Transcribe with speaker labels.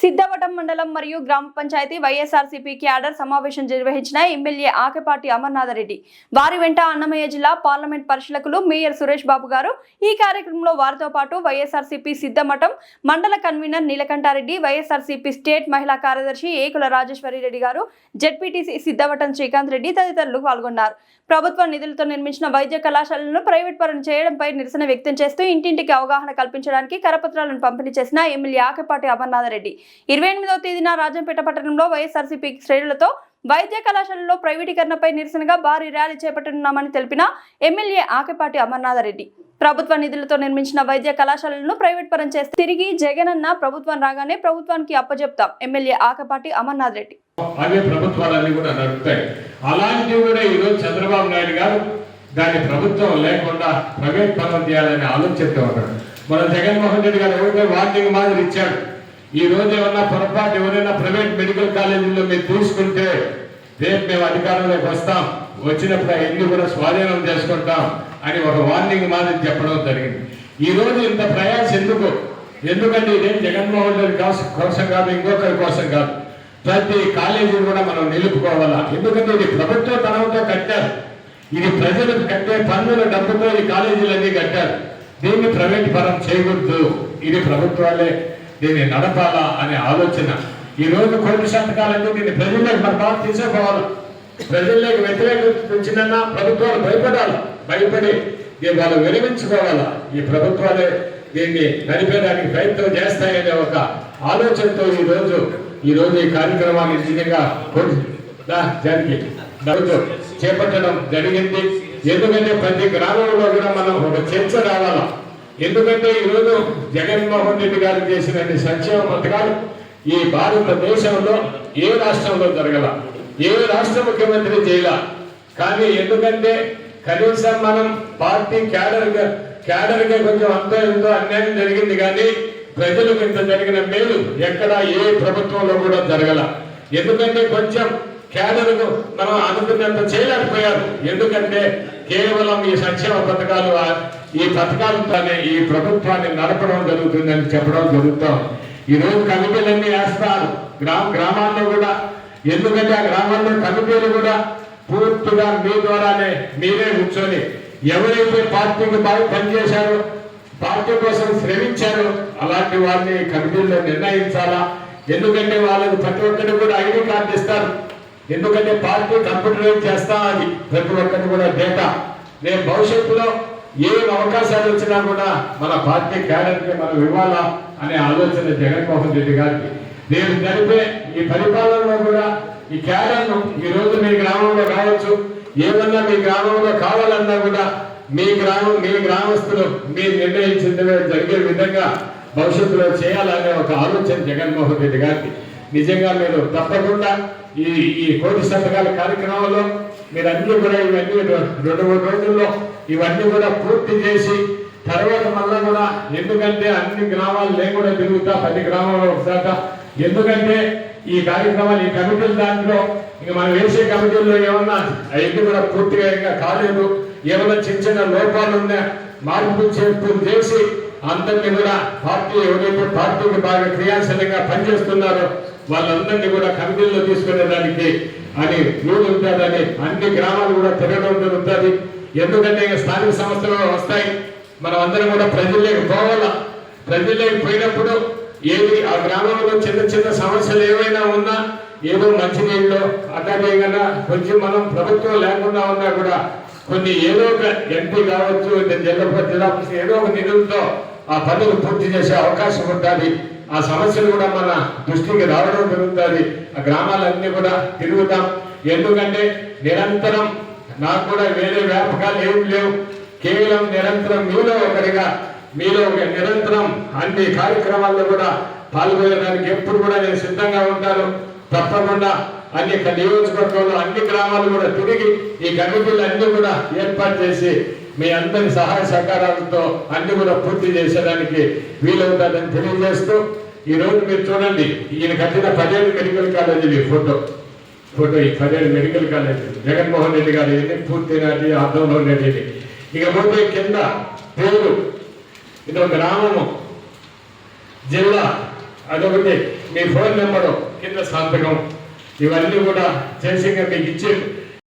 Speaker 1: సిద్ధవటం మండలం మరియు గ్రామ పంచాయతీ వైఎస్ఆర్సీపీ క్యాడర్ సమావేశం నిర్వహించిన ఎమ్మెల్యే ఆకెపాటి అమర్నాథ రెడ్డి వారి వెంట అన్నమయ్య జిల్లా పార్లమెంట్ పరిశీలకులు మేయర్ సురేష్ బాబు గారు. ఈ కార్యక్రమంలో వారితో పాటు వైఎస్ఆర్సీపీ సిద్ధమఠం మండల కన్వీనర్ నీలకంఠారెడ్డి వైఎస్ఆర్సీపీ స్టేట్ మహిళా కార్యదర్శి ఏకుల రాజేశ్వరి రెడ్డి గారు జెడ్పీటీసీ సిద్ధవటం శ్రీకాంత్ రెడ్డి తదితరులు పాల్గొన్నారు. ప్రభుత్వ నిధులతో నిర్మించిన వైద్య కళాశాలను ప్రైవేట్ పరం చేయడంపై నిరసన వ్యక్తం చేస్తూ ఇంటింటికి అవగాహన కల్పించడానికి కరపత్రాలను పంపిణీ చేసిన ఎమ్మెల్యే ఆకెపాటి అమర్నాథ రెడ్డి ఇరవై ఎనిమిదవ తేదీన రాజంపేట పట్టణంలో వైఎస్ఆర్సీపీ శ్రేణులతో వైద్య కళాశాలలో ప్రైవేటీకరణపై నిరసనగా భారీ ర్యాలీ చేపట్టనున్నామని తెలిపిన ఎమ్మెల్యే ఆకెపాటి అమర్నాథరెడ్డి. ప్రభుత్వ నిధులతో నిర్మించిన వైద్య కళాశాలను ప్రైవేట్ పరం చేస్తే తిరిగి జగనన్న ప్రభుత్వం రాగానే ప్రభుత్వానికి అప్పజెప్తాం ఎమ్మెల్యే ఆకపాటి అమర్నాథ్ రెడ్డి
Speaker 2: అవే ప్రభుత్వాలన్నీ కూడా నడుపుతాయి. అలాంటివి కూడా ఈరోజు చంద్రబాబు నాయుడు గారు దాని ప్రభుత్వం లేకుండా ప్రైవేట్ పనులు చేయాలని ఆలోచిస్తూ ఉన్నాడు మన జగన్మోహన్ రెడ్డి గారు ఎవరికో వార్నింగ్ మాదిరి ఇచ్చాడు ఈ రోజు ఏమన్నా పొరపాటు ఎవరైనా ప్రైవేట్ మెడికల్ కాలేజీలో మీరు తీసుకుంటే రేపు మేము అధికారంలోకి వస్తాం. వచ్చినప్పుడు ఎన్ని కూడా స్వాధీనం చేసుకుంటాం అని ఒక వార్నింగ్ మాదిరి చెప్పడం జరిగింది. ఈ రోజు ఇంత ప్రయాస ఎందుకు? ఎందుకంటే ఇదేం జగన్మోహన్ రెడ్డి కోసం కాదు ఇంకొకరి కోసం కాదు. ప్రతి కాలేజీ కూడా మనం నిలుపుకోవాలా? ఎందుకంటే ఇది ప్రభుత్వ తనంతో కట్టారు. ఇది ప్రజలకు కట్టే పన్నుల డబ్బుతో ఈ కాలేజీలన్నీ కట్టారు. దీన్ని ప్రైవేట్ పరం చేయకూడదు. ఇది ప్రభుత్వాలే. దీన్ని నడపాలా అనే ఆలోచన. ఈ రోజు కోటి శతకాలన్నీ దీన్ని ప్రజల్లోకి మన బాగా తీసుకోవాలి ప్రజల్లోకి వ్యతిరేకత ప్రభుత్వాలు భయపడాలి. భయపడి దీన్ని వాళ్ళు విరమించుకోవాలా ఈ ప్రభుత్వాలే దీన్ని నడిపేదానికి ప్రయత్నం చేస్తాయనే ఒక ఆలోచనతో ఈ రోజు ఈ రోజు ఈ కార్యక్రమాన్ని నిజంగా జరిగి చేపట్టడం జరిగింది. ఎందుకంటే ప్రతి గ్రామంలో కూడా మనం ఒక చర్చ రావాలా. ఎందుకంటే ఈరోజు జగన్మోహన్ రెడ్డి గారు చేసిన సంక్షేమ పథకాలు ఈ భారతదేశంలో ఏ రాష్ట్రంలో జరగల ఏ రాష్ట్ర ముఖ్యమంత్రి చేయాల. కానీ ఎందుకంటే కనీసం మనం పార్టీ క్యాడర్ క్యాడర్గా కొంచెం అంతో ఎంతో అన్యాయం జరిగింది కానీ ప్రజలకు ఇంత జరిగిన మేలు ఎక్కడ ఏ ప్రభుత్వంలో కూడా జరగల. ఎందుకంటే కొంచెం క్యాడర్కు మనం అనుకున్నంత చేయలేకపోయారు. ఎందుకంటే కేవలం ఈ సంక్షేమ పథకాలు ఈ పథకాలతోనే ఈ ప్రభుత్వాన్ని నడపడం జరుగుతుందని చెప్పడం జరుగుతాం. ఈ రోజు కమిటీలన్నీ వేస్తారు. గ్రామ గ్రామాల్లో కూడా ఎందుకంటే ఆ గ్రామాల్లో కమిటీలు కూడా పూర్తిగా మీ ద్వారానే మీరే కూర్చొని ఎవరైతే పార్టీకి బాగా పనిచేశారో పార్టీ కోసం శ్రమించారో అలాంటి వారిని కమిటీల్లో నిర్ణయించాలా? ఎందుకంటే వాళ్ళకి ప్రతి ఒక్కరికి కూడా ఐడి కార్డు ఇస్తారు. ఎందుకంటే పార్టీ కంప్యూటరైజ్ చేస్తా అది. ప్రతి ఒక్కరికి కూడా డేటా. రేపు భవిష్యత్తులో ఏ అవకాశాలు వచ్చినా కూడా మన పార్టీ క్యాడర్కి మనం ఇవ్వాలా అనే ఆలోచన జగన్మోహన్ రెడ్డి గారికి. నేను జరిపే ఈ పరిపాలనలో కూడా ఈ క్యాడర్ను ఈ రోజు మీ గ్రామంలో కావచ్చు ఏమన్నా మీ గ్రామంలో కావాలన్నా కూడా మీ గ్రామం మీ గ్రామస్తులు మీరు నిర్ణయించింది జరిగే విధంగా భవిష్యత్తులో చేయాలనే ఒక ఆలోచన జగన్మోహన్ రెడ్డి గారికి. నిజంగా మీరు తప్పకుండా ఈ ఈ కోటి శతకాల కార్యక్రమంలో మీరు అన్ని కూడా ఇవన్నీ రెండు మూడు రోజుల్లో ఇవన్నీ కూడా పూర్తి చేసి తర్వాత మళ్ళా కూడా ఎందుకంటే అన్ని గ్రామాలు నేను కూడా తిరుగుతా పది గ్రామాల్లో ఒకసాట ఎందుకంటే ఈ కార్యక్రమాలు ఈ కమిటీల దాంట్లో ఇంకా మనం వేసే కమిటీల్లో ఏమన్నా అవన్నీ కూడా పూర్తిగా ఇంకా కాలేదు. ఏమైనా చిన్న చిన్న లోపాలు ఉన్నా మార్పు చేర్పులు చేసి అందరినీ కూడా పార్టీ ఎవరైతే పార్టీకి బాగా క్రియాశీలంగా పనిచేస్తున్నారో వాళ్ళందరినీ కూడా కమిటీల్లో తీసుకునేదానికి అని వీలు ఉంటుందని అన్ని గ్రామాలు కూడా తిరగడం జరుగుతుంది. ఎందుకంటే స్థానిక సంస్థలు వస్తాయి. మనం అందరం కూడా ప్రజల్లోకి పోవాలా? ప్రజల్లోకి పోయినప్పుడు ఏది ఆ గ్రామంలో చిన్న చిన్న సమస్యలు ఏవైనా ఉన్నా ఏదో మంచినీళ్ళు అట్లా కొంచెం మనం ప్రభుత్వం లేకుండా ఉన్నా కూడా కొన్ని ఏదో ఒక ఎంపీ కావచ్చు జిల్లా జిల్లా ఏదో ఒక నిధులతో ఆ పనులు పూర్తి చేసే అవకాశం ఉంటుంది. ఆ సమస్యలు కూడా మన దృష్టికి రావడం జరుగుతుంది. ఆ గ్రామాలన్నీ కూడా తిరుగుతాం. ఎందుకంటే నిరంతరం నాకు కూడా వేరే వ్యాపకాలు ఏమి లేవు. కేవలం నిరంతరం మీలో ఒకరిగా మీలో ఒక నిరంతరం అన్ని కార్యక్రమాల్లో కూడా పాల్గొనడానికి ఎప్పుడు కూడా నేను సిద్ధంగా ఉంటాను. తప్పకుండా అన్ని నియోజకవర్గంలో అన్ని గ్రామాలు కూడా తిరిగి ఈ కమిటీలు అన్ని కూడా ఏర్పాటు చేసి మీ అందరి సహాయ సహకారాలతో అన్ని కూడా పూర్తి చేసేదానికి వీలవుతుందని తెలియజేస్తూ ఈ రోజు మీరు చూడండి ఈయన కట్టిన పదేళ్ళు మెడికల్ కాలేజీలు ఈ ఫోటో. ఫోటో ఈ పదేళ్ళు మెడికల్ కాలేజీ జగన్మోహన్ రెడ్డి గారు ఇది పూర్తినాటి అర్థంలో ఉండేది ఇక పోతే కింద పేరు ఇది ఒక గ్రామము. జిల్లా అదొకటి. మీ ఫోన్ నెంబరు కింద సంతకం. ఇవన్నీ కూడా చేసి మీకు ఇచ్చేది